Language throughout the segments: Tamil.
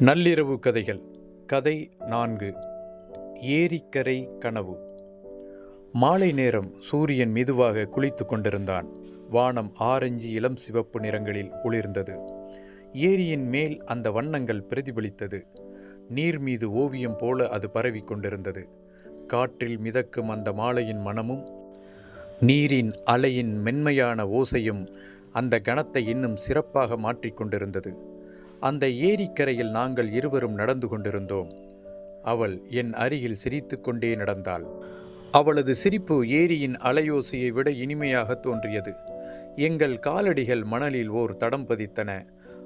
நள்ளிரவு கதைகள். கதை நான்கு. ஏரிக்கரை கனவு. மாலை நேரம் சூரியன் மெதுவாக குளித்து கொண்டிருந்தான். வானம் ஆரஞ்சு இளம் சிவப்பு நிறங்களில் ஒளிர்ந்தது. ஏரியின் மேல் அந்த வண்ணங்கள் பிரதிபலித்தது. நீர் மீது ஓவியம் போல அது பரவிக் கொண்டிருந்தது. காற்றில் மிதக்கும் அந்த மாலையின் மனமும் நீரின் அலையின் மென்மையான ஓசையும் அந்த கணத்தை இன்னும் சிறப்பாக மாற்றிக் கொண்டிருந்தது. அந்த ஏரிக்கரையில் நாங்கள் இருவரும் நடந்து கொண்டிருந்தோம். அவள் என் அருகில் சிரித்துக்கொண்டே நடந்தாள். அவளது சிரிப்பு ஏரியின் அலையோசையை விட இனிமையாக தோன்றியது. எங்கள் காலடிகள் மணலில் ஓர் தடம் பதித்தன.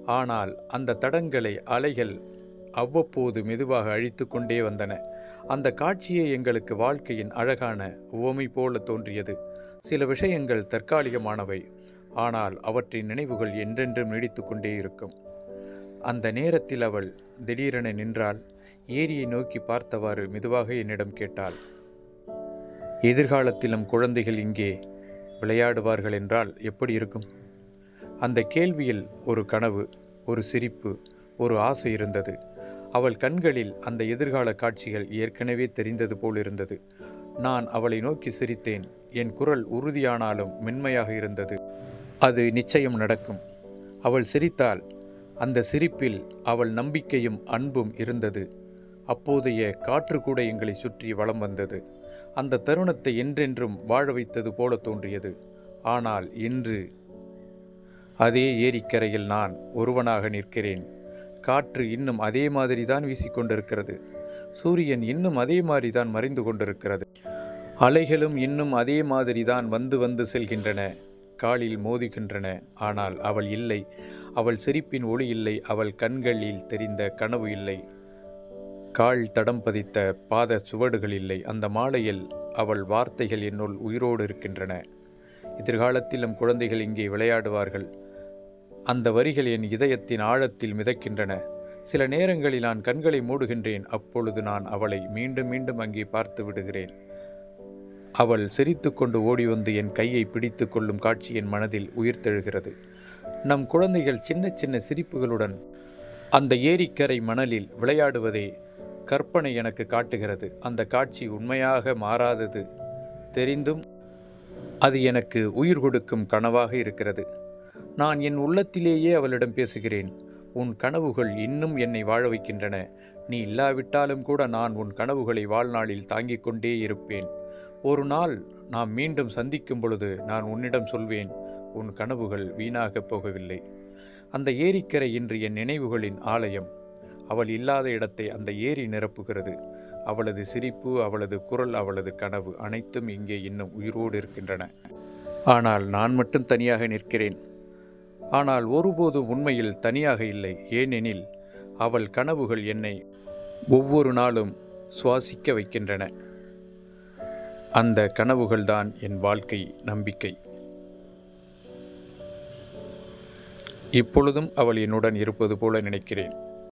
ஆனால் அந்த தடங்களை அலைகள் அவ்வப்போது மெதுவாக அழித்து கொண்டே வந்தன. அந்த காட்சியே எங்களுக்கு வாழ்க்கையின் அழகான உவமை போல தோன்றியது. சில விஷயங்கள் தற்காலிகமானவை. ஆனால் அவற்றின் நினைவுகள் என்றென்றும் நீடித்து கொண்டே இருக்கும். அந்த நேரத்தில் அவள் திடீரென நின்றாள். ஏரியை நோக்கி பார்த்தவாறு மெதுவாக என்னிடம் கேட்டாள். எதிர்காலத்திலும் குழந்தைகள் இங்கே விளையாடுவார்கள் என்றால் எப்படி இருக்கும்? அந்த கேள்வியில் ஒரு கனவு ஒரு சிரிப்பு ஒரு ஆசை இருந்தது. அவள் கண்களில் அந்த எதிர்கால காட்சிகள் ஏற்கனவே தெரிந்தது போல் இருந்தது. நான் அவளை நோக்கி சிரித்தேன். என் குரல் உறுதியானாலும் மென்மையாக இருந்தது. அது நிச்சயம் நடக்கும். அவள் சிரித்தாள். அந்த சிரிப்பில் அவள் நம்பிக்கையும் அன்பும் இருந்தது. அப்போதைய காற்று கூட எங்களை சுற்றி வலம் வந்தது. அந்த தருணத்தை என்றென்றும் வாழ வைத்தது போல தோன்றியது. ஆனால் இன்று அதே ஏரிக்கரையில் நான் ஒருவனாக நிற்கிறேன். காற்று இன்னும் அதே மாதிரி தான் வீசிக்கொண்டிருக்கிறது. சூரியன் இன்னும் அதே மாதிரி தான் மறைந்து கொண்டிருக்கிறது. அலைகளும் இன்னும் அதே மாதிரி தான் வந்து வந்து செல்கின்றன. காலில் மோதுகின்றன. ஆனால் அவள் இல்லை. அவள் சிரிப்பின் ஒளி இல்லை. அவள் கண்களில் தெரிந்த கனவு இல்லை. கால் தடம் பதித்த பாத சுவடுகள் இல்லை. அந்த மாலையில் அவள் வார்த்தைகள் என்னுள் உயிரோடு இருக்கின்றன. எதிர்காலத்தில் நம் குழந்தைகள் இங்கே விளையாடுவார்கள். அந்த வரிகள் என் இதயத்தின் ஆழத்தில் மிதக்கின்றன. சில நேரங்களில் நான் கண்களை மூடுகின்றேன். அப்பொழுது நான் அவளை மீண்டும் மீண்டும் அங்கே பார்த்து விடுகிறேன். அவள் சிரித்துக்கொண்டு ஓடி வந்து என் கையை பிடித்து கொள்ளும் காட்சி என் மனதில் உயிர்த்தெழுகிறது. நம் குழந்தைகள் சின்ன சின்ன சிரிப்புகளுடன் அந்த ஏரிக்கரை மணலில் விளையாடுவதே கற்பனை எனக்கு காட்டுகிறது. அந்த காட்சி உண்மையாக மாறாதது தெரிந்தும் அது எனக்கு உயிர் கொடுக்கும் கனவாக இருக்கிறது. நான் என் உள்ளத்திலேயே அவளிடம் பேசுகிறேன். உன் கனவுகள் இன்னும் என்னை வாழ வைக்கின்றன. நீ இல்லாவிட்டாலும் கூட நான் உன் கனவுகளை வாழ்நாளில் தாங்கிக் கொண்டே இருப்பேன். ஒரு நாள் நாம் மீண்டும் சந்திக்கும் பொழுது நான் உன்னிடம் சொல்வேன் உன் கனவுகள் வீணாகப் போகவில்லை. அந்த ஏரிக்கரை இன்று என் நினைவுகளின் ஆலயம். அவள் இல்லாத இடத்தை அந்த ஏரி நிரப்புகிறது. அவளது சிரிப்பு அவளது குரல் அவளது கனவு அனைத்தும் இங்கே இன்னும் உயிரோடு இருக்கின்றன. ஆனால் நான் மட்டும் தனியாக நிற்கிறேன். ஆனால் ஒருபோதும் உண்மையில் தனியாக இல்லை. ஏனெனில் அவள் கனவுகள் என்னை ஒவ்வொரு நாளும் சுவாசிக்க வைக்கின்றன. அந்த கனவுகள்தான் என் வாழ்க்கை நம்பிக்கை. இப்பொழுதும் அவள் என்னுடன் இருப்பது போல நினைக்கிறேன்.